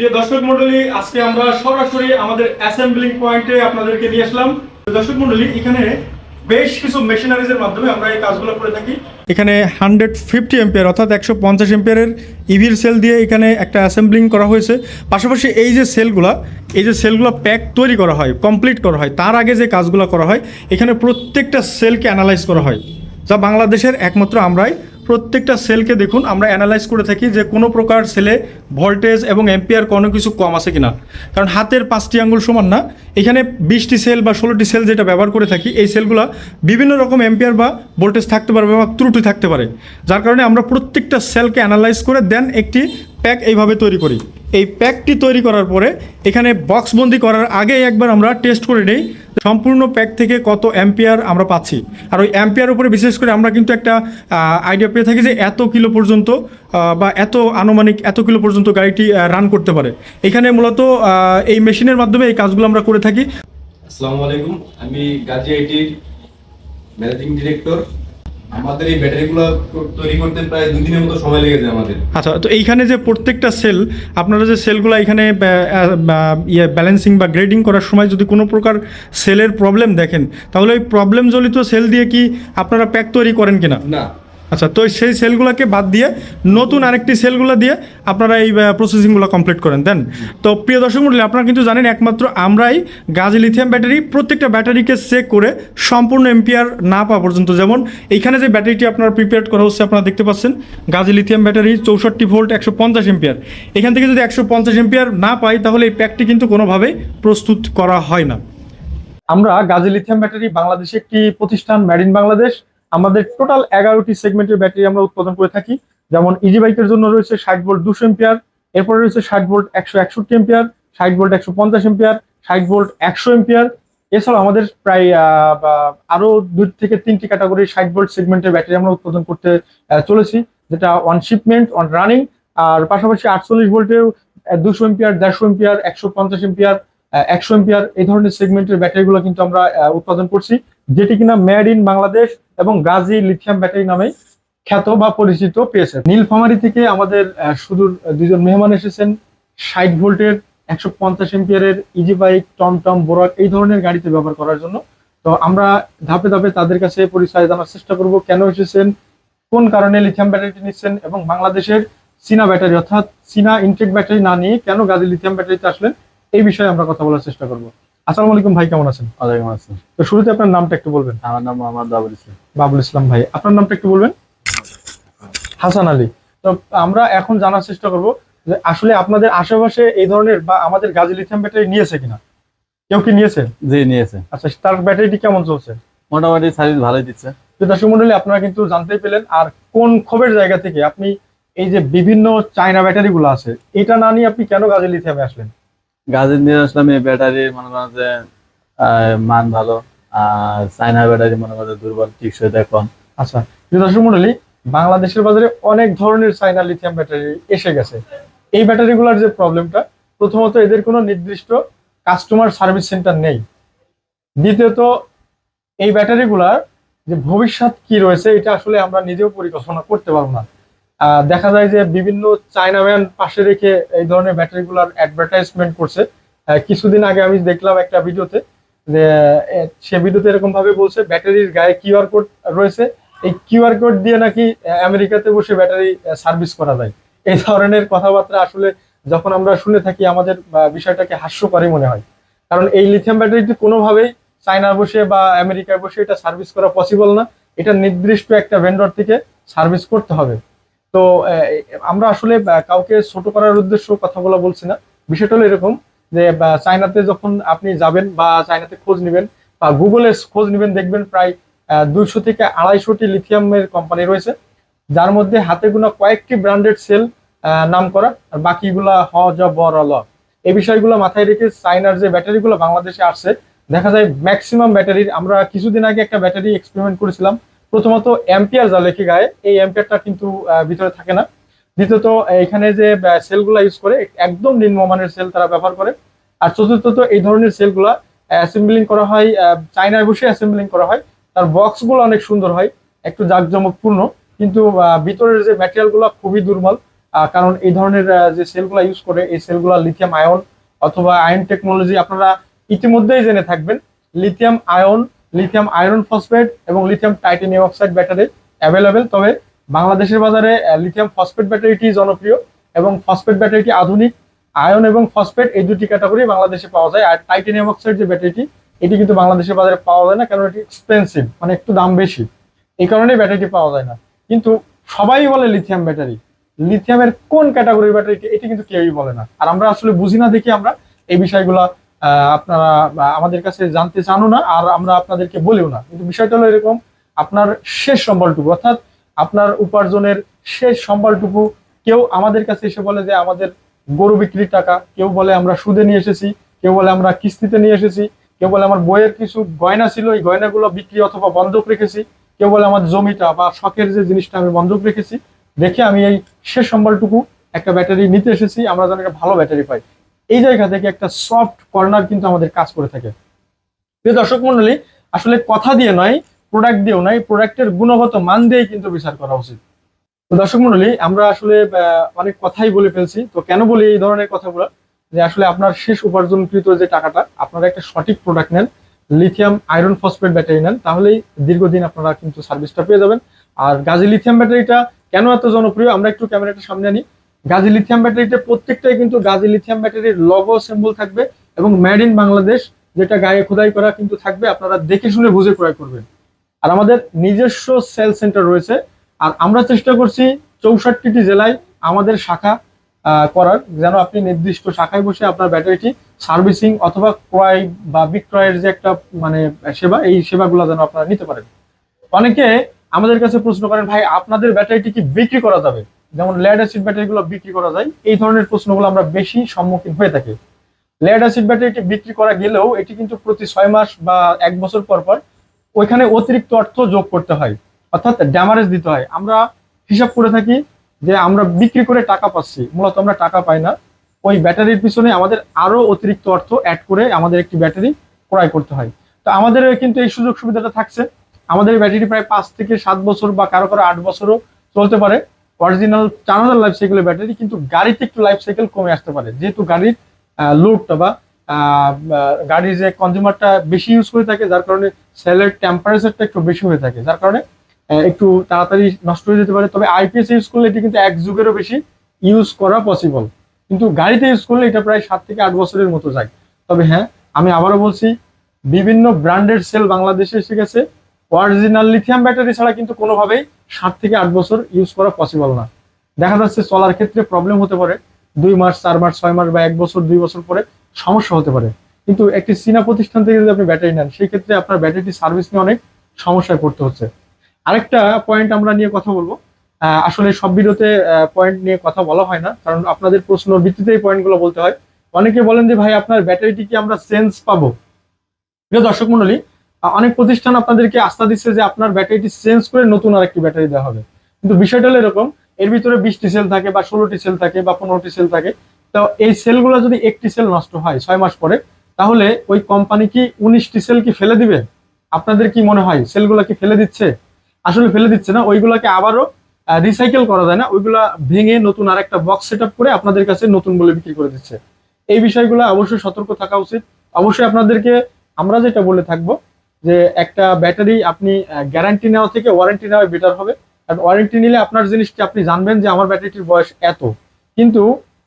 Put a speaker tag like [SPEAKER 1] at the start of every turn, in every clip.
[SPEAKER 1] প্রিয় দর্শক মন্ডলী আজকে আমরা সরাসরি আমাদের অ্যাসেম্বলিং পয়েন্টে আপনাদেরকে নিয়ে আসলাম। দর্শক মন্ডলী এখানে বেশ কিছু মেশিনারিজের মাধ্যমে আমরা এই কাজগুলো করে থাকি। এখানে হান্ড্রেড ফিফটি এম্পিয়ার অর্থাৎ একশো পঞ্চাশ এম্পিয়ারের ইভির সেল দিয়ে এখানে একটা অ্যাসেম্বলিং করা হয়েছে। পাশাপাশি এই যে সেলগুলা এই যে সেলগুলো প্যাক তৈরি করা হয় কমপ্লিট করা হয়, তার আগে যে কাজগুলো করা হয়, এখানে প্রত্যেকটা সেলকে অ্যানালাইজ করা হয়। যা বাংলাদেশের একমাত্র আমরাই প্রত্যেকটা সেলকে দেখুন, আমরা অ্যানালাইজ করে থাকি যে কোনো প্রকার সেলে ভোল্টেজ এবং এম্পিয়ার কোনো কিছু কম আছে কিনা। কারণ হাতের পাঁচটি আঙ্গুল সমান না, এখানে বিশটি সেল বা ষোলোটি সেল যেটা ব্যবহার করে থাকি, এই সেলগুলো বিভিন্ন রকম এম্পিয়ার বা ভোল্টেজ থাকতে পারবে বা ত্রুটি থাকতে পারে। যার কারণে আমরা প্রত্যেকটা সেলকে অ্যানালাইজ করে দেন একটি প্যাক এইভাবে তৈরি করি। এই প্যাকটি তৈরি করার পরে এখানে বক্সবন্দি করার আগে একবার আমরা টেস্ট করে নেই সম্পূর্ণ প্যাক থেকে কত অ্যাম্পিয়ার আমরা পাচ্ছি। আর ওই অ্যাম্পিয়ার উপরে বিশেষ করে আমরা কিন্তু একটা আইডিয়া পেয়ে থাকি যে এত কিলো পর্যন্ত বা এত আনুমানিক এত কিলো পর্যন্ত গাড়িটি রান করতে পারে। এখানে মূলত এই মেশিনের মাধ্যমে এই কাজগুলো আমরা করে থাকি।
[SPEAKER 2] আসসালামু আলাইকুম, আমি গাজী আইটির ম্যানেজিং ডিরেক্টর আমাদের এই ব্যাটারিগুলো তৈরি করতে প্রায় দুই দিনের মতো সময় লেগে যায় আমাদের।
[SPEAKER 1] আচ্ছা তো এইখানে যে প্রত্যেকটা সেল আপনারা যে সেলগুলো এখানে ব্যা- আহ, বা- ইয়ে ব্যালেন্সিং বা গ্রেডিং করার সময় যদি কোনো প্রকার সেলের প্রবলেম দেখেন তাহলে ওই প্রবলেম জনিত সেল দিয়ে কি আপনারা প্যাক তৈরি করেন কিনা?
[SPEAKER 2] না
[SPEAKER 1] আচ্ছা তো সেই সেলগুলোকে বাদ দিয়ে নতুন আরেকটি সেলগুলো দিয়ে আপনারা এই প্রসেসিংগুলো কমপ্লিট করেন, দেন? তো প্রিয় দর্শক মন্ডলী, আপনারা কিন্তু জানেন একমাত্র আমরাই গাজী লিথিয়াম ব্যাটারি প্রত্যেকটা ব্যাটারিকে চেক করে সম্পূর্ণ এম্পিয়ার না পাওয়া পর্যন্ত যেমন এইখানে যে ব্যাটারিটি আপনারা প্রিপেয়ার করা হচ্ছে, আপনারা দেখতে পাচ্ছেন গাজী লিথিয়াম ব্যাটারি চৌষট্টি ভোল্ট একশো পঞ্চাশ এম্পিয়ার এখান থেকে যদি একশো পঞ্চাশ এম্পিয়ার না পাই, তাহলে এই প্যাকটি কিন্তু কোনোভাবেই প্রস্তুত করা হয় না। আমরা গাজী লিথিয়াম ব্যাটারি বাংলাদেশে একটি প্রতিষ্ঠান মেড ইন বাংলাদেশ। আমাদের টোটাল এগারোটি সেগমেন্টের ব্যাটারি আমরা উৎপাদন করে থাকি। যেমন ইজি বাইকের জন্য রয়েছে ষাট ভোল্ট দুশো এম্পিয়ার এরপরে রয়েছে ষাট ভোল্ট একশো একষট্টি এম্পিয়ার ষাট ভোল্ট একশো পঞ্চাশ এম্পিয়ার ষাট ভোল্ট একশো এম্পিয়ার এছাড়াও আমাদের প্রায় আরও দুই থেকে তিনটি ক্যাটাগরির ষাট ভোল্ট সেগমেন্টের ব্যাটারি আমরা উৎপাদন করতে চলেছি, যেটা অন শিপমেন্ট অন রানিং আর পাশাপাশি আটচল্লিশ ভোল্টেও দুশো এম্পিয়ার দেড়শো এম্পিয়ার একশো পঞ্চাশ এম্পিয়ার একশো এম্পিয়ার এই ধরনের সেগমেন্টের ব্যাটারিগুলো কিন্তু আমরা উৎপাদন করছি, যেটি কিনা মেড ইন বাংলাদেশ এবং গাজী লিথিয়াম ব্যাটারি নামে খ্যাত বা পরিচিত পেয়েছে। নীলফামারি থেকে আমাদের সুদূর দুজন মেহমান এসেছেন। ষাট ভোল্টের একশো পঞ্চাশ এম্পিয়ারের ইজি বাইক টমটম, বোরাক এই ধরনের গাড়িতে ব্যবহার করার জন্য। তো আমরা ধাপে ধাপে তাদের কাছে পরিচয় জানার চেষ্টা করব, কেন এসেছেন, কোন কারণে লিথিয়াম ব্যাটারিটি নিচ্ছেন এবং বাংলাদেশের চীনা ব্যাটারি অর্থাৎ চীনা ইনটেক ব্যাটারি না নিয়ে কেন গাজী লিথিয়াম ব্যাটারিতে আসলেন? এই বিষয়ে আমরা কথা বলার চেষ্টা করব। আসসালামু আলাইকুম ভাই কেমন আছেন?
[SPEAKER 3] ওয়ালাইকুম আসসালাম।
[SPEAKER 1] তো শুরুতে আপনার নামটা একটু বলবেন।
[SPEAKER 3] আমার নাম মোহাম্মদ বাবুল ইসলাম।
[SPEAKER 1] বাবুল ইসলাম ভাই আপনার নামটা একটু বলবেন? হাসান আলী। তো আমরা এখন জানার চেষ্টা করব যে আসলে আপনাদের আশেপাশে এই ধরনের বা আমাদের গাজী লিথিয়াম ব্যাটারি নিয়েছে কিনা? কেউ কি নিয়েছে?
[SPEAKER 3] জি নিয়েছে।
[SPEAKER 1] আচ্ছা তার ব্যাটারিটি কেমন চলছে?
[SPEAKER 3] মোটামুটি সার্ভিস ভালোই দিচ্ছে।
[SPEAKER 1] তো দর্শক মন্ডলী আপনারা কিন্তু জানতেই পেলেন। আর কোন ক্ষোভের জায়গা থেকে আপনি এই যে বিভিন্ন চায়না ব্যাটারি গুলো আছে এটা না নিয়ে আপনি কেন গাজী লিথিয়ামে আসলেন?
[SPEAKER 3] গাজীর নিয়ে আসলাম, এই ব্যাটারি মনে করেন যে মান ভালো, আর চাইনা ব্যাটারি মনে করেন দুর্বল, টিকসই কম
[SPEAKER 1] আচ্ছা দর্শক মন্ডলী, বাংলাদেশের বাজারে অনেক ধরনের চায়না লিথিয়াম ব্যাটারি এসে গেছে। এই ব্যাটারিগুলোর যে প্রবলেমটা প্রথমত এদের কোনো নির্দিষ্ট কাস্টমার সার্ভিস সেন্টার নেই। দ্বিতীয়ত, এই ব্যাটারিগুলার যে ভবিষ্যৎ কি রয়েছে, এটা আসলে আমরা নিজেও পরিকল্পনা করতে পারব না। দেখা যায় যে বিভিন্ন চায়না ম্যান পাশে রেখে এই ধরনের ব্যাটারিগুলার অ্যাডভার্টাইজমেন্ট করছে। কিছুদিন আগে আমি দেখলাম একটা ভিডিওতে যে সে ভিডিওতে এরকম ভাবে বলছে ব্যাটারির গায়ে কিউআর কোড রয়েছে। এই কিউআর কোড দিয়ে নাকি আমেরিকাতে বসে ব্যাটারি সার্ভিস করা যায়। এই ধরনের কথাবার্তা আসলে যখন আমরা শুনে থাকি, আমাদের বিষয়টাকে হাস্যকরই মনে হয়। কারণ এই লিথিয়াম ব্যাটারিটি কোনোভাবেই চায়না বসে বা আমেরিকায় বসে এটা সার্ভিস করা পসিবল না। এটা নির্দিষ্ট একটা ভেন্ডর থেকে সার্ভিস করতে হবে। তো আমরা আসলে কাউকে ছোট করার উদ্দেশ্য কথাগুলো বলছি না। বিষয়টা হলো এরকম যে চায়নাতে যখন আপনি যাবেন বা চায়নাতে খোঁজ নেবেন বা গুগলে খোঁজ নেবেন, দেখবেন প্রায় দুইশো থেকে আড়াইশোটি লিথিয়ামের কোম্পানি রয়েছে। যার মধ্যে হাতে গোনা কয়েকটি ব্র্যান্ডেড সেল নাম করা আর বাকিগুলা হ, জ, ব, র, ল। এই বিষয়গুলো মাথায় রেখে চাইনার যে ব্যাটারিগুলো বাংলাদেশে আসছে, দেখা যায় ম্যাক্সিমাম ব্যাটারির আমরা কিছুদিন আগে একটা ব্যাটারি এক্সপেরিমেন্ট করেছিলাম। প্রথমত অ্যাম্পিয়ার যা লেখে গায়ে, এই অ্যাম্পিয়ারটা কিন্তু ভিতরে থাকে না। দ্বিতীয়ত, এখানে যে সেলগুলা ইউজ করে, একদম নিম্নমানের সেল তারা ব্যবহার করে। আর চতুর্থত, এই ধরনের সেলগুলা অ্যাসেম্বলিং করা হয় চায়নায় বসে অ্যাসেম্বলিং করা হয়। তার বক্সগুলো অনেক সুন্দর হয়, একটু জাঁকজমকপূর্ণ, কিন্তু ভিতরের যে ম্যাটেরিয়ালগুলো খুবই দুর্বল কারণ এই ধরনের যে সেলগুলো ইউজ করে, এই সেলগুলো লিথিয়াম আয়ন অথবা আয়ন টেকনোলজি আপনারা ইতিমধ্যেই জেনে থাকবেন। Lithium ion lithium iron phosphate এবং lithium titanium oxide battery available তবে বাংলাদেশের বাজারে লিথিয়াম ফসফেট ব্যাটারিটি জনপ্রিয় এবং ফসফেট ব্যাটারিটি আধুনিক। আয়ন এবং ফসফেট এই দুটি ক্যাটাগরি বাংলাদেশে পাওয়া যায়। আর টাইটেনিয়াম অক্সাইড যে ব্যাটারিটি এটি কিন্তু বাংলাদেশের বাজারে পাওয়া যায় না, কারণ এটি এক্সপেন্সিভ মানে একটু দাম বেশি। এই কারণেই ব্যাটারিটি পাওয়া যায় না। কিন্তু সবাই বলে লিথিয়াম ব্যাটারি লিথিয়ামের কোন ক্যাটাগরির ব্যাটারি এটি কিন্তু কেউই বলে না। আর আমরা আসলে বুঝি না দেখি আমরা এই বিষয়গুলো আপনারা আমাদের কাছে জানতে চানো না, আর আমরা আপনাদেরকে বলিও না। কিন্তু বিষয়টা হলো এরকম, আপনার শেষ সম্বলটুকু, অর্থাৎ আপনার উপার্জনের শেষ সম্বলটুকু, কেউ আমাদের কাছে এসে বলে যে আমাদের গরু বিক্রির টাকা, কেউ বলে আমরা সুদে নিয়ে এসেছি, কেউ বলে আমরা কিস্তিতে নিয়ে এসেছি, কেউ বলে আমার বইয়ের কিছু গয়না ছিল, এই গয়নাগুলো বিক্রি অথবা বন্ধক রেখেছি, কেউ বলে আমার জমিটা বা শখের যে জিনিসটা আমি বন্ধক রেখেছি, দেখে আমি এই শেষ সম্বলটুকু একটা ব্যাটারি নিতে এসেছি, আমরা যেন একটা ভালো ব্যাটারি পাই। এই জায়গা থেকে একটা সফট কর্নার কিন্তু আমাদের কাজ করে থাকে। প্রিয় দর্শক মন্ডলী, আসলে কথা দিয়ে নয় প্রোডাক্ট দিয়েও নয় প্রোডাক্টের গুণগত মান দিয়েই কিন্তু বিচার করা উচিত। তো দর্শক মন্ডলী, আমরা আসলে অনেক কথাই বলে ফেলছি। তো কেন বলি এই ধরনের কথাগুলো? যে আসলে আপনার শেষ উপার্জনকৃত যে টাকাটা, আপনারা একটা সঠিক প্রোডাক্ট নেন লিথিয়াম আয়রন ফসফেট ব্যাটারি নেন, তাহলেই দীর্ঘদিন আপনারা কিন্তু সার্ভিসটা পেয়ে যাবেন। আর গাজী লিথিয়াম ব্যাটারিটা কেন এত জনপ্রিয়? আমরা একটু ক্যামেরাটা সামনে আনি। গাজী লিথিয়াম ব্যাটারিতে প্রত্যেকটাই কিন্তু গাজী লিথিয়াম ব্যাটারির লগো সিম্বল থাকবে এবং মেড ইন বাংলাদেশ যেটা গায়ে খোদাই করা কিন্তু থাকবে, আপনারা দেখে শুনে বুঝে ক্রয় করবেন। আর আমাদের নিজস্ব সেল সেন্টার রয়েছে, আর আমরা চেষ্টা করছি চৌষট্টিটি জেলায় আমাদের শাখা করার, যেন আপনি নির্দিষ্ট শাখায় বসে আপনার ব্যাটারিটি সার্ভিসিং অথবা ক্রয় বা বিক্রয়ের যে একটা মানে সেবা, এই সেবাগুলো যেন আপনারা নিতে পারেন। অনেকে আমাদের কাছে প্রশ্ন করেন, ভাই, আপনাদের ব্যাটারিটি কি বিক্রি করা যাবে? যেমন লেড অ্যাসিড ব্যাটারিগুলো বিক্রি করা যায়, এই ধরনের প্রশ্নগুলো আমরা বেশি সম্মুখীন হয়ে থাকি। লেড অ্যাসিড ব্যাটারিটি বিক্রি করা গেলেও এটি কিন্তু প্রতি ছয় মাস বা এক বছর পর পর ওইখানে অতিরিক্ত অর্থ যোগ করতে হয়, অর্থাৎ ড্যামারেজ দিতে হয়। আমরা হিসাব করে থাকি যে আমরা বিক্রি করে টাকা পাচ্ছি, মূলত আমরা টাকা পাই না। ওই ব্যাটারির পিছনে আমাদের আরও অতিরিক্ত অর্থ অ্যাড করে আমাদের একটি ব্যাটারি ক্রয় করতে হয়। তো আমাদের কিন্তু এই সুযোগ সুবিধাটা থাকছে। আমাদের ব্যাটারি প্রায় পাঁচ থেকে সাত বছর বা কারও কারও আট বছরও চলতে পারে। অরিজিনাল চার হাজার লাইফ সাইকেলের ব্যাটারি কিন্তু গাড়িতে একটু লাইফ সাইকেল কমে আসতে পারে। যেহেতু গাড়ির লোডটা বা গাড়ির যে কনজিউমারটা বেশি ইউজ করে থাকে, যার কারণে সেলের টেম্পারেচারটা একটু বেশি হয়ে থাকে। যার কারণে একটু তাড়াতাড়ি নষ্ট হয়ে যেতে পারে। তবে আইপিএস ইউজ করলে এটি কিন্তু এক যুগেরও বেশি ইউজ করা পসিবল কিন্তু গাড়িতে ইউজ করলে এটা প্রায় সাত থেকে আট বছরের মতো যায়। তবে হ্যাঁ আমি আবারও বলছি, বিভিন্ন ব্র্যান্ডের সেল বাংলাদেশে এসে গেছে। অরিজিনাল লিথিয়াম ব্যাটারি ছাড়া কিন্তু কোনোভাবেই সাত থেকে আট বছর ইউজ করা পসিবল না। দেখা যাচ্ছে চলার ক্ষেত্রে প্রবলেম হতে পারে। দুই মাস, চার মাস, ছয় মাস বা এক বছর, দুই বছর পরে সমস্যা হতে পারে। কিন্তু একটি চীনা প্রতিষ্ঠান থেকে যদি আপনি ব্যাটারি নেন, সেই ক্ষেত্রে আপনার ব্যাটারিটি সার্ভিস নিয়ে অনেক সমস্যায় পড়তে হচ্ছে। আরেকটা পয়েন্ট আমরা নিয়ে কথা বলব। আসলে সব ভিডিওতে পয়েন্ট নিয়ে কথা বলা হয় না, কারণ আপনাদের প্রশ্ন ভিত্তিতে এই পয়েন্টগুলো বলতে হয়। অনেকে বলেন যে, ভাই, আপনার ব্যাটারিটি কি আমরা চেঞ্জ পাবো? দর্শক মন্ডলী অনেক প্রতিষ্ঠান আপনাদেরকে আস্থা দিচ্ছে যে আপনার ব্যাটারিটি চেঞ্জ করে নতুন আরেকটি ব্যাটারি দেওয়া হবে। কিন্তু বিষয়টা হলো এরকম, এর ভিতরে বিশটি সেল থাকে বা ষোলোটি সেল থাকে বা পনেরোটি সেল থাকে। তো এই সেলগুলো যদি একটি সেল নষ্ট হয় ছয় মাস পরে, তাহলে ওই কোম্পানি কি উনিশটি সেল কি ফেলে দিবে? আপনাদের কি মনে হয়? সেলগুলো কি ফেলে দিচ্ছে? আসলে ফেলে দিচ্ছে না, ওইগুলোকে আবারও রিসাইকেল করা যায় না, ওইগুলা ভেঙে নতুন আর একটা বক্স সেট করে আপনাদের কাছে নতুন বলে বিক্রি করে দিচ্ছে। এই বিষয়গুলো অবশ্যই সতর্ক থাকা উচিত। অবশ্যই আপনাদেরকে আমরা যেটা বলে থাকব যে একটা ব্যাটারি আপনি গ্যারান্টি নেওয়া থেকে ওয়ারেন্টি নেওয়া বেটার হবে। কারণ ওয়ারেন্টি নিলে আপনার জিনিসটি আপনি জানবেন যে আমার ব্যাটারিটির বয়স এত। কিন্তু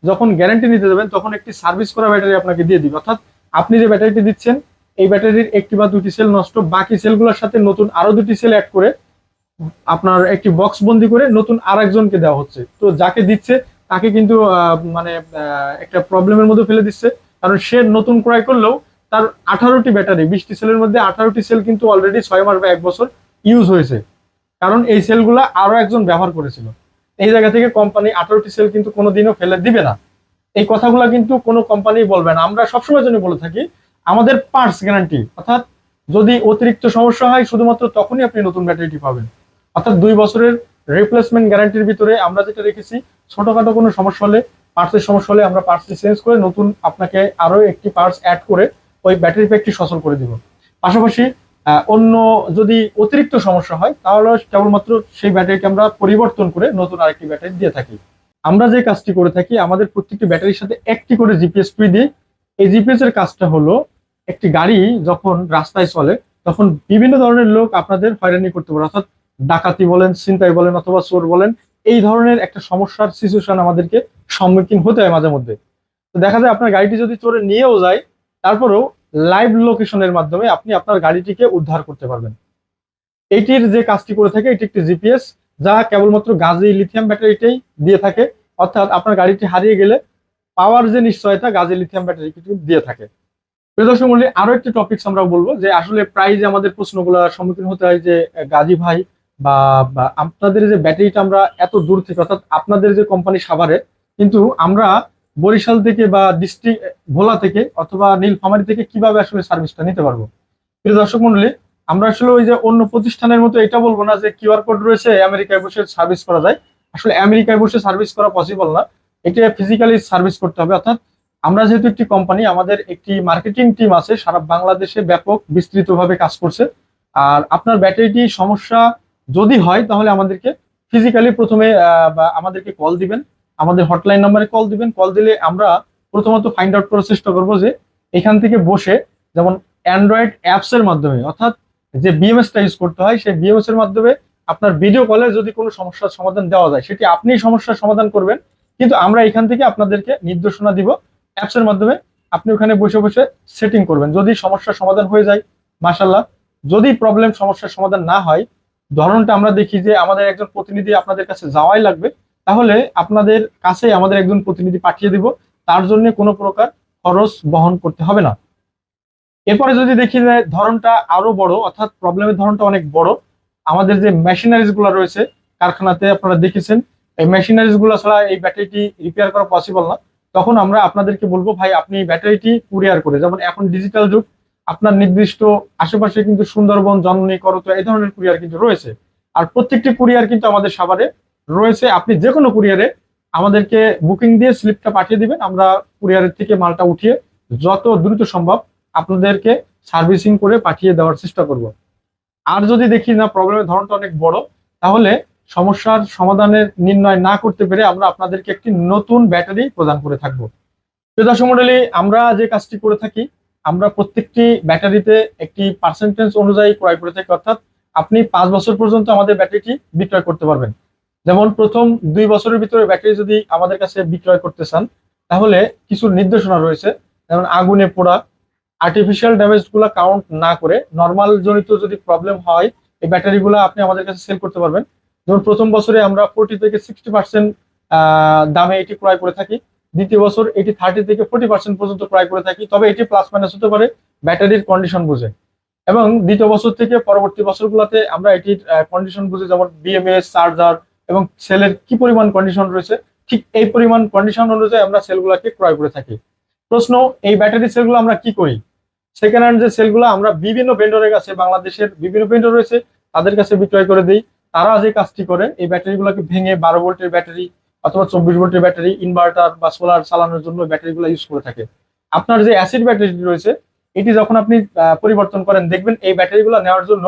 [SPEAKER 1] যখন গ্যারান্টি নিতে যাবেন, তখন একটি সার্ভিস করা ব্যাটারি আপনাকে দিয়ে দিবে। অর্থাৎ আপনি যে ব্যাটারিটি দিচ্ছেন, এই ব্যাটারির একটি বা দুটি সেল নষ্ট, বাকি সেলগুলোর সাথে নতুন আরও দুটি সেল অ্যাড করে আপনার একটি বক্স বন্দি করে নতুন আর একজনকে দেওয়া হচ্ছে। তো যাকে দিচ্ছে, তাকে কিন্তু মানে একটা প্রবলেমের মধ্যে ফেলে দিচ্ছে। কারণ সে নতুন ক্রয় করলেও তার আঠারোটি ব্যাটারি, বিশটি সেলের মধ্যে আঠারোটি সেল কিন্তু অলরেডি ছয় মাস বা এক বছর ইউজ হয়েছে। কারণ এই সেলগুলা আরও একজন ব্যবহার করেছিল। এই জায়গা থেকে কোম্পানি আঠারোটি সেল কিন্তু কোনোদিনও ফেলে দিবে না। এই কথাগুলো কিন্তু কোনো কোম্পানি বলবে না। আমরা সবসময় জন্য বলে থাকি, আমাদের পার্টস গ্যারান্টি অর্থাৎ যদি অতিরিক্ত সমস্যা হয়, শুধুমাত্র তখনই আপনি নতুন ব্যাটারিটি পাবেন। অর্থাৎ দুই বছরের রিপ্লেসমেন্ট গ্যারান্টির ভিতরে আমরা যেটা রেখেছি, ছোটখাটো কোনো সমস্যা হলে পার্টসের সমস্যা হলে আমরা পার্টসটি চেঞ্জ করে নতুন আপনাকে আরও একটি পার্টস অ্যাড করে ওই ব্যাটারি প্যাকটি সচল করে দিব। পাশাপাশি অন্য যদি অতিরিক্ত সমস্যা হয়, তাহলে কেবলমাত্র সেই ব্যাটারিকে আমরা পরিবর্তন করে নতুন আরেকটি ব্যাটারি দিয়ে থাকি। আমরা যে কাজটি করে থাকি, আমাদের প্রত্যেকটি ব্যাটারির সাথে একটি করে জিপিএস টুই দিই এই জিপিএস এর কাজটা হলো একটি গাড়ি যখন রাস্তায় চলে, তখন বিভিন্ন ধরনের লোক আপনাদের হয়রানি করতে পারে। অর্থাৎ ডাকাতি বলেন, ছিনতাই বলেন অথবা চোর বলেন, এই ধরনের একটা সমস্যার সিচুয়েশন আমাদেরকে সম্মুখীন হতে হয় মাঝে মধ্যে। তো দেখা যায় আপনার গাড়িটি যদি চোরে নিয়েও যায় তারপরেও লাইভ লোকেশনের মাধ্যমে আপনি আপনার গাড়িটিকে উদ্ধার করতে পারবেন। এইটির যে কাজটি করে থাকে, এটি একটি জিপিএস যা কেবলমাত্র গাজী লিথিয়াম ব্যাটারিটাই দিয়ে থাকে। অর্থাৎ আপনার গাড়িটি হারিয়ে গেলে পাওয়ার যে নিশ্চয়তা, গাজী লিথিয়াম ব্যাটারি দিয়ে থাকে। প্রিয় দর্শক মন্ডলী আরও একটি টপিকস আমরা বলব যে আসলে প্রায় যে আমাদের প্রশ্নগুলো সম্মুখীন হতে হয় যে গাজী ভাই বা আপনাদের যে ব্যাটারিটা আমরা এত দূর থেকে, অর্থাৎ আপনাদের যে কোম্পানি সাভারে, কিন্তু আমরা বরিশাল থেকে বা ডিস্ট্রিক্ট ভোলা থেকে অথবা নীলফামারী থেকে কীভাবে আসলে সার্ভিসটা নিতে পারব? প্রিয় দর্শক মন্ডলী, আমরা আসলে ওই যে অন্য প্রতিষ্ঠানের মতো এটা বলব না যে কিউআর কোড রয়েছে আমেরিকায় বসে সার্ভিস করা যায়। আসলে আমেরিকায় বসে সার্ভিস করা পসিবল না। এটা ফিজিক্যালি সার্ভিস করতে হবে। অর্থাৎ আমরা যেহেতু একটি কোম্পানি আমাদের একটি মার্কেটিং টিম আছে, সারা বাংলাদেশে ব্যাপক বিস্তৃতভাবে কাজ করছে। আর আপনার ব্যাটারিটি সমস্যা যদি হয়, তাহলে আমাদেরকে ফিজিক্যালি প্রথমে আমাদেরকে কল দিবেন। আমাদের হটলাইন নাম্বারে কল দিবেন। কল দিলে আমরা প্রথমত ফাইন্ড আউট করার চেষ্টা করব যে এখান থেকে বসে যেমন অ্যান্ড্রয়েড অ্যাপস এর মাধ্যমে, অর্থাৎ যে বিএমএসটা ইউজ করতে হয়, সেই বিএমএস এর মাধ্যমে আপনার ভিডিও কলে যদি কোনো সমস্যার সমাধান দেওয়া যায়, সেটি আপনি সমস্যার সমাধান করবেন। কিন্তু আমরা এখান থেকে আপনাদেরকে নির্দেশনা দিব অ্যাপস এর মাধ্যমে আপনি ওখানে বসে বসে সেটিং করবেন। যদি সমস্যার সমাধান হয়ে যায় মাসাল্লাহ যদি প্রবলেম সমস্যার সমাধান না হয়, ধরনটা আমরা দেখি যে আমাদের একজন প্রতিনিধি আপনাদের কাছে যাওয়াই লাগবে। তাহলে আপনাদের কাছে আমাদের একজন প্রতিনিধি পাঠিয়ে দিব। তার জন্য কোনো প্রকার খরচ বহন করতে হবে না। এরপরে যদি দেখি যে ধরনটা আরও বড়, অর্থাৎ প্রবলেমের ধরনটা অনেক বড়, আমাদের যে মেশিনারিজগুলো রয়েছে, কারখানাতে আপনারা দেখেছেন, এই মেশিনারিজগুলো ছাড়া এই ব্যাটারিটি রিপেয়ার করা পসিবল না। তখন আমরা আপনাদেরকে বলব, ভাই, আপনি ব্যাটারিটি কুরিয়ার করে। যেমন এখন ডিজিটাল যুগ, আপনার নির্দিষ্ট আশেপাশে কিন্তু সুন্দরবন, জননী করত এই ধরনের কুরিয়ার কিন্তু রয়েছে। আর প্রত্যেকটি কুরিয়ার কিন্তু আমাদের সাভারে রয়েছে, আপনি যে কোনো কুরিয়ারে আমাদেরকে বুকিং দিয়ে স্লিপটা পাঠিয়ে দিবেন। আমরা কুরিয়ারের থেকে মালটা উঠিয়ে যত দ্রুত সম্ভব আপনাদেরকে সার্ভিসিং করে পাঠিয়ে দেওয়ার চেষ্টা করব। আর যদি দেখি না প্রবলেমের ধরনটা অনেক বড়, তাহলে সমস্যার সমাধানের নির্ণয় না করতে পেরে আমরা আপনাদেরকে একটি নতুন ব্যাটারি প্রদান করে থাকব। প্রিয় দর্শক আমরা যে কাজটি করে থাকি, আমরা প্রত্যেকটি ব্যাটারিতে একটি পার্সেন্টেজ অনুযায়ী ক্রয় করে থাকি, অর্থাৎ আপনি পাঁচ বছর পর্যন্ত আমাদের ব্যাটারিটি বিক্রয় করতে পারবেন। যেমন প্রথম দুই বছরের ভিতরে ব্যাটারি যদি আমাদের কাছে বিক্রয় করতে চান, তাহলে কিছু নির্দেশনা রয়েছে। যেমন আগুনে পোড়া আর্টিফিশিয়াল ড্যামেজগুলা কাউন্ট না করে নর্মাল জনিত যদি প্রবলেম হয়, এই ব্যাটারিগুলো আপনি আমাদের কাছে সেল করতে পারবেন। যেমন প্রথম বছরে আমরা ফোর্টি থেকে সিক্সটি পার্সেন্ট দামে এটি ক্রয় করে থাকি। দ্বিতীয় বছর এটি থার্টি থেকে ফোর্টি পার্সেন্ট পর্যন্ত ক্রয় করে থাকি। তবে এটি প্লাস মাইনাস হতে পারে ব্যাটারির কন্ডিশন বুঝে। এবং দ্বিতীয় বছর থেকে পরবর্তী বছরগুলোতে আমরা এটির কন্ডিশন বুঝে যেমন বিএমএস চার্জার এবং সেলের কি পরিমাণ কন্ডিশন রয়েছে, ঠিক এই পরিমাণ কন্ডিশন অনুযায়ী আমরা সেলগুলোকে ক্রয় করে থাকি। প্রশ্ন, এই ব্যাটারি সেলগুলো আমরা কি করি? সেকেন্ড হ্যান্ড যে সেলগুলো আমরা বিভিন্ন ভেন্ডরের কাছে, বাংলাদেশের বিভিন্ন ভেন্ডর রয়েছে, তাদের কাছে বিক্রয় করে দিই। তারা যে কাজটি করে, এই ব্যাটারিগুলোকে ভেঙে বারো ভোল্টের ব্যাটারি অথবা চব্বিশ ভোল্টের ব্যাটারি ইনভার্টার বা সোলার চালানোর জন্য ব্যাটারিগুলো ইউজ করে থাকে। আপনার যে অ্যাসিড ব্যাটারি রয়েছে, এটি যখন আপনি পরিবর্তন করেন, দেখবেন এই ব্যাটারিগুলো নেওয়ার জন্য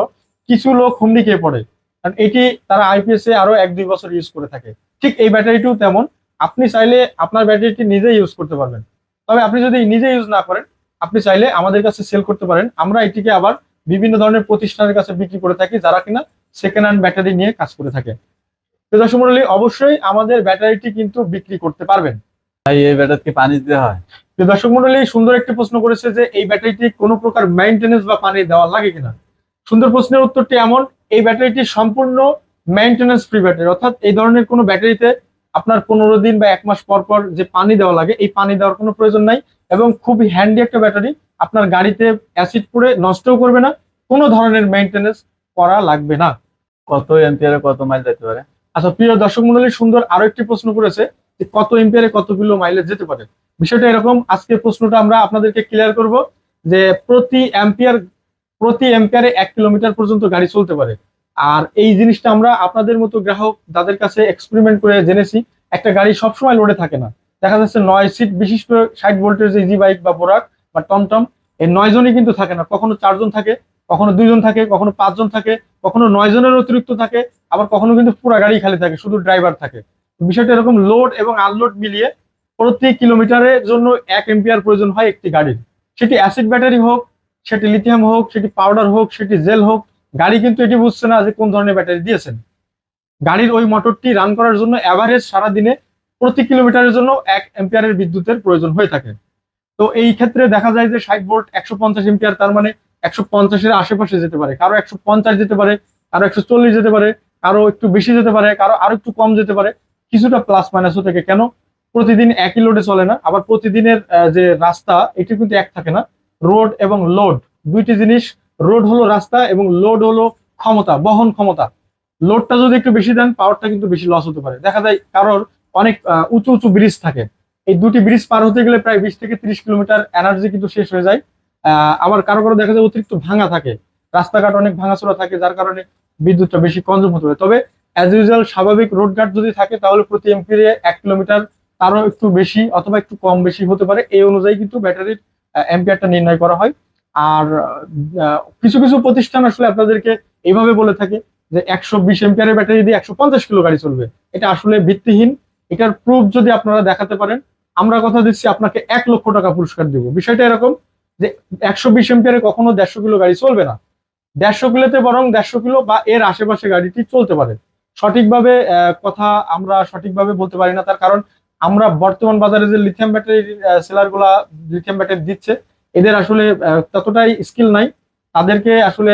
[SPEAKER 1] কিছু লোক হুমড়ি খেয়ে পড়ে। কারণ এটি তারা আইপিএস এ আরও এক দুই বছর ইউজ করে থাকে। ঠিক এই ব্যাটারিটিও তেমন। আপনি চাইলে আপনার ব্যাটারিটি নিজে ইউজ করতে পারবেন। তবে আপনি যদি নিজে ইউজ না করেন আপনি চাইলে আমাদের কাছে সেল করতে পারেন। আমরা এটিকে আবার বিভিন্ন ধরনের প্রতিষ্ঠানের কাছে বিক্রি করে থাকি যারা কিনা সেকেন্ড হ্যান্ড ব্যাটারি নিয়ে কাজ করে থাকে। তো দর্শক অবশ্যই আমাদের ব্যাটারিটি কিন্তু বিক্রি করতে পারবেন।
[SPEAKER 3] ভাই এই ব্যাটারিতে পানি দিতে হয়।
[SPEAKER 1] তো দর্শক মন্ডলী সুন্দর একটি প্রশ্ন করেছে যে এই ব্যাটারিটি কোনো প্রকার মেইনটেনেন্স বা পানি দেওয়া লাগে কিনা? সুন্দর প্রশ্নের উত্তরটি এমন এই ব্যাটারিটি সম্পূর্ণ মেইনটেনেন্স ফ্রি ব্যাটারি অর্থাৎ এই ধরনের কোনো ব্যাটারিতে আপনার পনেরো দিন বা এক মাস পর পর যে পানি দেওয়া লাগে এই পানি দেওয়ার কোনো প্রয়োজন নাই এবং খুবই হ্যান্ডি একটা ব্যাটারি। আপনার গাড়িতে অ্যাসিড পড়ে নষ্টও করবে না কোনো ধরনের মেইনটেনেন্স করা লাগবে না।
[SPEAKER 3] কত এম্পিয়ারে কত মাইল যেতে পারে?
[SPEAKER 1] আচ্ছা প্রিয় দর্শক মন্ডলী সুন্দর আরও একটি প্রশ্ন করেছে যে কত এম্পিয়ারে কত কিলো মাইলেজ যেতে পারে। বিষয়টা এরকম আজকে প্রশ্নটা আমরা আপনাদেরকে ক্লিয়ার করব যে প্রতি অ্যাম্পিয়ার প্রতি অ্যাম্পিয়ারে এক কিলোমিটার পর্যন্ত গাড়ি চলতে পারে। আর এই জিনিসটা আমরা আপনাদের মতো গ্রাহক যাদের কাছে এক্সপেরিমেন্ট করে জেনেছি। একটা গাড়ি সবসময় লোডে থাকে না। দেখা যাচ্ছে নয় সিট বিশিষ্ট ষাট ভোল্টের যে ইজি বাইক বা বোরাক বা টমটম এই নয় জনই কিন্তু থাকে না। কখনো চারজন থাকে, কখনো দুইজন থাকে, কখনো পাঁচজন থাকে, কখনো নয় জনের অতিরিক্ত থাকে, আবার কখনো কিন্তু পুরো গাড়ি খালি থাকে, শুধু ড্রাইভার থাকে। বিষয়টা এরকম লোড এবং আনলোড মিলিয়ে প্রতি কিলোমিটারের জন্য এক এম্পিয়ার প্রয়োজন হয় একটি গাড়ির। সেটি অ্যাসিড ব্যাটারি হোক সেটি লিথিয়াম হোক, সেটি পাউডার হোক, সেটি জেল হোক, গাড়ি কিন্তু এটি বুঝছে না যে কোন ধরনের ব্যাটারি দিয়েছেন। গাড়ির ওই মোটরটি রান করার জন্য অ্যাভারেজ সারাদিনে প্রতি কিলোমিটারের জন্য এক এম্পিয়ারের বিদ্যুতের প্রয়োজন হয়ে থাকে। তো এই ক্ষেত্রে দেখা যায় যে ষাট ভোল্ট একশো পঞ্চাশ এম্পিয়ার তার মানে একশো পঞ্চাশের আশেপাশে যেতে পারে, কারও একশো পঞ্চাশ যেতে পারে, কারও একশো চল্লিশ যেতে পারে, কারও একটু বেশি যেতে পারে, কারও আরও একটু কম যেতে পারে, কিছুটা প্লাস মাইনাসও থাকে। কেন? প্রতিদিন একই লোডে চলে না, আবার প্রতিদিনের যে রাস্তা এটি কিন্তু এক থাকে না। রোড এবং লোড। দুইটি জিনিস, রোড হলো রাস্তা এবং লোড হলো ক্ষমতা, বহন ক্ষমতা। লোডটা যদি একটু বেশি দেন পাওয়ারটা কিন্তু বেশি লস হতে পারে। দেখা যায় কারোর অনেক উঁচু উঁচু ব্রিজ থাকে। এই দুটি ব্রিজ পার হতে গেলে প্রায় বিশ থেকে তিরিশ কিলোমিটার এনার্জি কিন্তু শেষ হয়ে যায়। আবার কারও কারও দেখা যায় অতিরিক্ত ভাঙা থাকে। রাস্তাঘাট অনেক ভাঙাচোরা থাকে, যার কারণে বিদ্যুৎটা বেশি কনজিউম হতে পারে। তবে অ্যাজ ইউজুয়াল স্বাভাবিক রোড ঘাট যদি থাকে, তাহলে প্রতি এমপিরে এক কিলোমিটার তারও একটু বেশি অথবা একটু কম বেশি হতে পারে। এই অনুযায়ী কিন্তু ব্যাটারির এম্পিয়ারটা নির্ণয় করা হয়। আর কিছু কিছু প্রতিষ্ঠান আসলে আপনাদেরকে এইভাবে বলে থাকে যে একশো বিশ এম্পিয়ারের ব্যাটারি দিয়ে একশো পঞ্চাশ কিলো গাড়ি চলবে। এটা আসলে ভিত্তিহীন। এটার প্রুফ যদি আপনারা দেখাতে পারেন, আমরা কথা দিচ্ছি আপনাকে এক লক্ষ টাকা পুরস্কার দিব। বিষয়টা এরকম যে একশো বিশ এম্পিয়ারে কখনো দেড়শো কিলো গাড়ি চলবে না। দেড়শো কিলোতে বরং দেড়শো কিলো বা এর আশেপাশে গাড়িটি চলতে পারে। সঠিকভাবে কথা আমরা সঠিকভাবে বলতে পারি না, তার কারণ আমরা বর্তমান বাজারে যে লিথিয়াম ব্যাটারি সেলারগুলা লিথিয়াম ব্যাটারি দিচ্ছে এদের আসলে ততটাই স্কিল নাই। তাদেরকে আসলে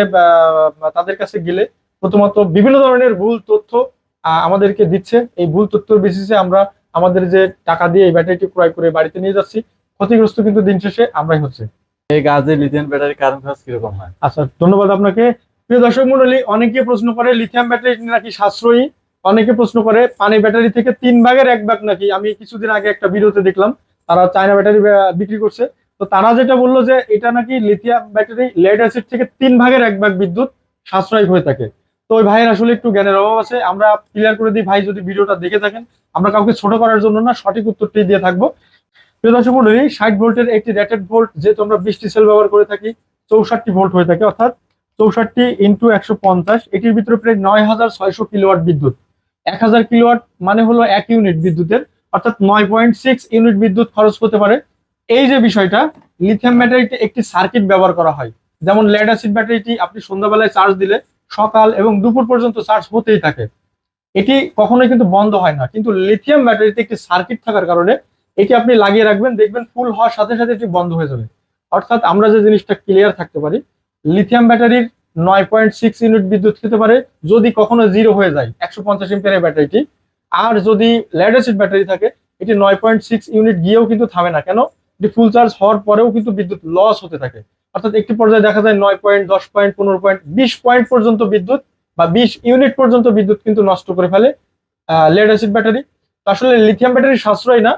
[SPEAKER 1] তাদের কাছে গেলে প্রথমত বিভিন্ন ধরনের ভুল তথ্য আমাদেরকে দিচ্ছে। এই ভুল তথ্যের বেসিসে আমরা আমাদের যে টাকা দিয়ে এই ব্যাটারিটি ক্রয় করে বাড়িতে নিয়ে যাচ্ছি ক্ষতিগ্রস্ত কিন্তু দিন শেষে আমরাই হচ্ছে।
[SPEAKER 3] এই গাছে লিথিয়াম ব্যাটারি কারণ খরচ কীরকম হয়?
[SPEAKER 1] আচ্ছা ধন্যবাদ আপনাকে। প্রিয় দর্শক মন্ডলী অনেকে প্রশ্ন করে লিথিয়াম ব্যাটারি নাকি সাশ্রয়ী? অনেকে প্রশ্ন করে, পানি ব্যাটারি থেকে তিন ভাগের এক ভাগ নাকি? আমি কিছুদিন আগে একটা ভিডিওতে দেখলাম, তারা চায়না ব্যাটারি বিক্রি করছে। তো তারা যেটা বলল যে, এটা নাকি লিথিয়াম ব্যাটারি লেড অ্যাসিড থেকে তিন ভাগের এক ভাগ বিদ্যুৎ সাশ্রয় হয়ে থাকে। তো ওই ভাইয়ের আসলে একটু জ্ঞানের অভাব আছে। আমরা ক্লিয়ার করে দিই, ভাই যদি ভিডিওটা দেখে থাকেন, আমরা কাউকে ছোট করার জন্য না, সঠিক উত্তরটি দিয়ে থাকব। প্রিয় দর্শক মন্ডলী, ষাট ভোল্টের একটি রেটেড ভোল্ট যেহেতু আমরা বৃষ্টি সেল ব্যবহার করে থাকি, চৌষট্টি ভোল্ট হয়ে থাকে, অর্থাৎ চৌষট্টি ইন্টু একশো পঞ্চাশ, এটির ভিতরে প্রায় নয় হাজার ছয়শো কিলোওয়াট বিদ্যুৎ। এক হাজার কিলোওয়াট মানে হলো এক ইউনিট বিদ্যুতের, অর্থাৎ নয় পয়েন্ট সিক্স ইউনিট বিদ্যুৎ খরচ হতে পারে। এই যে বিষয়টা লিথিয়াম ব্যাটারিতে একটি সার্কিট ব্যবহার করা হয়। যেমন লেড অ্যাসিড ব্যাটারিটি আপনি সন্ধ্যাবেলায় চার্জ দিলে সকাল এবং দুপুর পর্যন্ত চার্জ হতেই থাকে। এটি কখনোই কিন্তু বন্ধ হয় না। কিন্তু লিথিয়াম ব্যাটারিতে একটি সার্কিট থাকার কারণে এটি আপনি লাগিয়ে রাখবেন, দেখবেন ফুল হওয়ার সাথে সাথে এটি বন্ধ হয়ে যাবে। অর্থাৎ আমরা যে জিনিসটা ক্লিয়ার থাকতে পারি লিথিয়াম ব্যাটারির নয় পয়েন্ট সিক্স ইউনিট বিদ্যুৎ খেতে পারে, যদি কখনো জিরো হয়ে যায়, একশো পঞ্চাশ এম্পিয়ারের ব্যাটারিটি। আর যদি লেড অ্যাসিড ব্যাটারি থাকে, এটি নয় পয়েন্ট সিক্স ইউনিট গিয়েও কিন্তু থামে না। কেন? এটি ফুল চার্জ হওয়ার পরেও কিন্তু বিদ্যুৎ লস হতে থাকে। অর্থাৎ একটি পর্যায়ে দেখা যায় নয় পয়েন্ট, দশ পয়েন্ট, পনেরো পয়েন্ট, বিশ পয়েন্ট পর্যন্ত বিদ্যুৎ বা বিশ ইউনিট পর্যন্ত বিদ্যুৎ কিন্তু নষ্ট করে ফেলে লেড অ্যাসিড ব্যাটারি। আসলে লিথিয়াম ব্যাটারি সাশ্রয় না।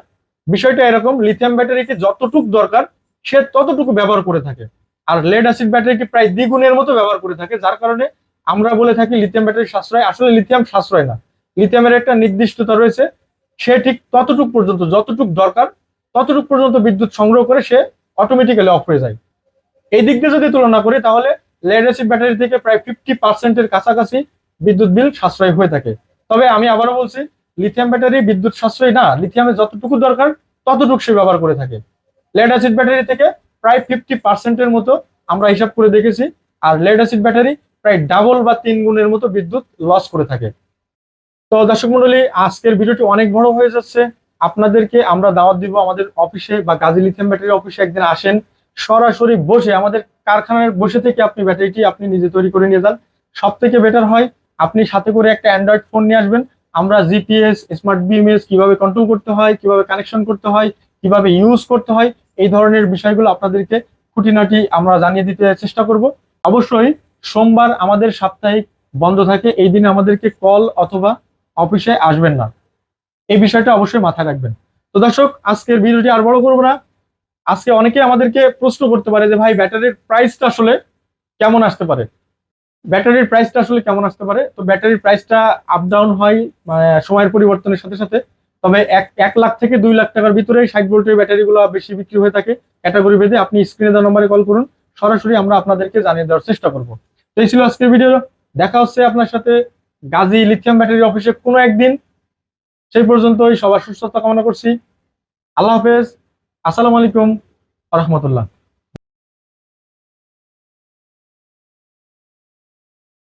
[SPEAKER 1] বিষয়টা এরকম লিথিয়াম ব্যাটারিকে যতটুকু দরকার, সে ততটুকু ব্যবহার করে থাকে। আর লেড অ্যাসিড ব্যাটারিকে প্রায় দ্বিগুণের মতো ব্যবহার করে থাকে, যার কারণে আমরা বলে থাকি লিথিয়াম ব্যাটারি সাশ্রয়। আসলে লিথিয়াম সাশ্রয় না। লিথিয়ামের একটা নির্দিষ্টতা রয়েছে, সে ঠিক ততটুক পর্যন্ত, যতটুক দরকার, ততটুক পর্যন্ত বিদ্যুৎ সংগ্রহ করে সে অটোমেটিক্যালি অফ হয়ে যায়। এই দিক দিয়ে যদি তুলনা করি, তাহলে লেড অ্যাসিড ব্যাটারি থেকে প্রায় ফিফটি পার্সেন্টের কাছাকাছি বিদ্যুৎ বিল সাশ্রয় হয়ে থাকে। তবে আমি আবারও বলছি লিথিয়াম ব্যাটারি বিদ্যুৎ সাশ্রয় না লিথিয়ামের যতটুকু দরকার, ততটুকু সে ব্যবহার করে থাকে। লেড অ্যাসিড ব্যাটারি থেকে প্রায় ফিফটি পার্সেন্টের মতো আমরা হিসাব করে দেখেছি। আর লেড অ্যাসিড ব্যাটারি প্রায় ডাবল বা তিন গুণের মতো বিদ্যুৎ লস করে থাকে। তো দর্শক মন্ডলী, আজকের ভিডিওটি অনেক বড় হয়ে যাচ্ছে। আপনাদেরকে আমরা দাওয়াত দিব আমাদের অফিসে বা গাজী লিথিয়াম ব্যাটারি অফিসে একদিন আসেন। সরাসরি বসে আমাদের কারখানার বসে থেকে আপনি ব্যাটারিটি আপনি নিজে তৈরি করে নিয়ে যান। সব থেকে বেটার হয়, আপনি সাথে করে একটা অ্যান্ড্রয়েড ফোন নিয়ে আসবেন। আমরা জিপিএস স্মার্ট বিএমএস কীভাবে কন্ট্রোল করতে হয়, কীভাবে কানেকশন করতে হয়, কীভাবে ইউজ করতে হয় এই ধরনের বিষয়গুলো আপনাদেরকে খুঁটিনাটি আমরা জানিয়ে দিতে চেষ্টা করব। অবশ্যই সোমবার আমাদের সাপ্তাহিক বন্ধ থাকে, এই দিনে আমাদেরকে কল অথবা অফিসে আসবেন না। এই বিষয়টা অবশ্যই মাথায় রাখবেন। তো দর্শক, আজকের ভিডিওটি আর বড় করব না। আজকে অনেকে আমাদেরকে প্রশ্ন করতে পারে যে, ভাই, ব্যাটারির প্রাইসটা আসলে কেমন আসতে পারে? ব্যাটারির প্রাইসটা আসলে কেমন আসতে পারে? তো ব্যাটারির প্রাইসটা আপ ডাউন হয় মানে সময়ের পরিবর্তনের সাথে সাথে তবে এক এক লাখ থেকে দুই লাখ টাকার ভিতরে ষাট ভোল্টের ব্যাটারিগুলো বেশি বিক্রি হয়ে থাকে। ক্যাটাগরি ভেদে আপনি স্ক্রিনে দেওয়া নম্বরে কল করুন। সরাসরি আমরা আপনাদেরকে জানিয়ে দেওয়ার চেষ্টা করব। তো এই ছিল আজকের ভিডিও দেখা হচ্ছে আপনার সাথে গাজী লিথিয়াম ব্যাটারি অফিসে কোনো একদিন। সেই পর্যন্তই সবার সুস্থতা কামনা করছি। আল্লাহ হাফেজ। আসসালামু আলাইকুম রহমতুল্লাহ।